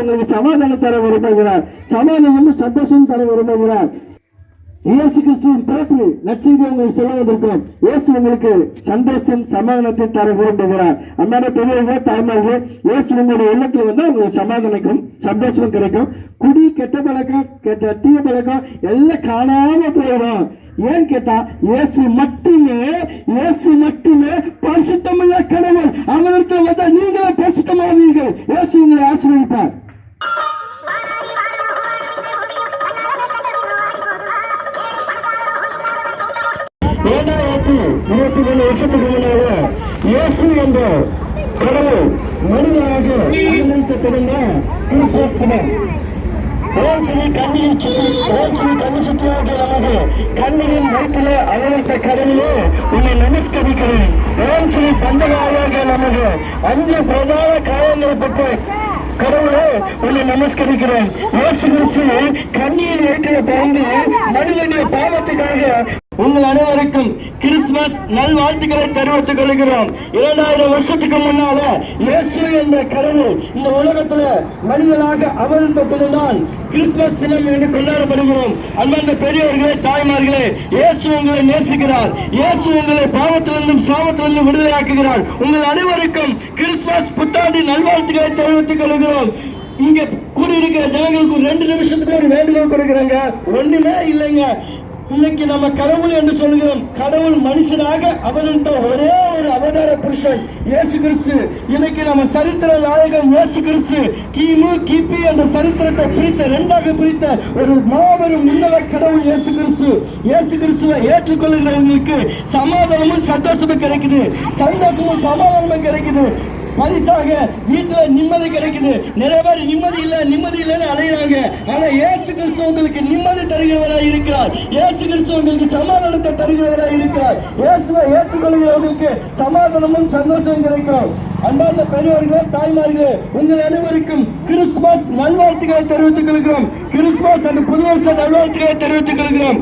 உங்களுக்கு சமாதானம் தர விரும்புகிறார். சமாதானமும் சந்தோஷம் தர விரும்புகிறார். இயேசு கிறிஸ்துவின் பிறப்பு நச்செய்தி உங்களுக்கு சொல்ல வந்திருக்கிறோம். இயேசு உங்களுக்கு சந்தோஷம் சமாதானத்தை தர விரும்புகிறார். அன்றாட பெரியவங்க தாய்மார்கள் இயேசு உங்களுடைய இல்லத்தில் வந்து உங்களுக்கு சமாதானம் சந்தோஷம் கிடைக்கும். குடி கெட்ட பழக்கம் கெட்ட தீய பழக்கம் எல்லாம் காணாம போயிடும். ஏன் கேட்டா இயேசு மட்டுமே இயேசு மட்டுமே பரிசுத்தமுள்ள கடவுள் அவருக்கு வந்த நீங்களே பரிசுத்தமாவீர்கள். இயேசு உங்களை ஆசீர்வதிப்பார். இரண்டாயிரத்தி இருபத்தி மூணு வருஷத்துக்கு முன்னால இயேசு என்ற கடவுள் மனிதனாக தொடர்ந்த கிறிஸ்துவ தினம். ஓம் கண்ணியில் சுற்றி ஓம் கண்ணு கண்ணி சுற்றியாக நமது கண்ணியின் வயிற்றில அவதரித்த கடலிலே உன்னை நமஸ்கரிக்கிறேன். ஓம் ஸ்ரீ பந்தகாயாக நமது அஞ்சு பிரதான காயங்களை பெற்ற கடவுளே உன்னை நமஸ்கரிக்கிறேன். இயேசு கிறிஸ்து கண்ணியின் வயிற்றில பிறந்து மனிதனுடைய பாவத்துக்காக உங்கள் அனைவருக்கும் கிறிஸ்துமஸ் நல்வாழ்த்துக்களை தெரிவித்துக் கொள்கிறோம். இரண்டாயிரம் வருஷத்துக்கு முன்னால இயேசு என்ற கடவுள் இந்த உலகத்துல மனிதனாக அவதரித்ததுதான் கிறிஸ்துமஸ் தினம் என்று கொண்டாடப்படுகிறோம். அன்பார்ந்த பெரியவர்களே தாய்மார்களே இயேசு உங்களை நேசிக்கிறார். இயேசு உங்களை பாவத்திலிருந்தும் சாபத்திலிருந்தும் விடுதலையாக்குகிறார். உங்கள் அனைவருக்கும் கிறிஸ்துமஸ் புத்தாண்டு நல்வாழ்த்துக்களை தெரிவித்துக் கொள்கிறோம். இங்க கூடியிருக்கிற ஜனங்களுக்கு ஒரு ரெண்டு நிமிஷத்துக்கு ஒரு வேண்டுகோள் கொடுக்குறாங்க. ஒண்ணுமே இல்லைங்க. இன்னைக்கு நம்ம கடவுள் என்று சொல்கிறோம். கடவுள் மனுஷனாக அவதரித்த ஒரே ஒரு அவதார புருஷன் இயேசு கிறிஸ்து. இன்னைக்கு நம்ம சரித்திர நாயகம் இயேசு கிறிஸ்து. கிமு கிபி என்ற சரித்திரத்தை பிரித்த இரண்டாக பிரித்த ஒரு மாபெரும் உன்னத கடவுள் இயேசு கிறிஸ்து. இயேசு கிறிஸ்துவை ஏற்றுக்கொள்கிறவங்களுக்கு சமாதானமும் சந்தோஷமும் கிடைக்குது. சந்தோஷமும் சமாதானமும் கிடைக்குது. பரிசாக வீட்டுல நிம்மதி கிடைக்குது. நிறைய பேர் நிம்மதி இல்ல நிம்மதி இல்லைன்னு அலையிறாங்க. ஆனா ஏசு கிறிஸ்து உங்களுக்கு நிம்மதி தருகிறவராய் இருக்கிறார். ஏசு கிறிஸ்து உங்களுக்கு சமாதானத்தை தருகிறவராய் இருக்கிறார். இயேசுவை ஏற்றுக்கொள்கிறவர்களுக்கு சமாதானமும் சந்தோஷமும் கிடைக்கும். அன்பார்ந்த பெரியவர்களே தாய்மார்களே உங்கள் அனைவருக்கும் கிறிஸ்துமஸ் நல்வாழ்த்துக்களை தெரிவித்துக் கொள்கிறோம். கிறிஸ்துமஸ் அந்த புது வருஷ நல்வாழ்த்துக்களை தெரிவித்துக் கொள்கிறோம்.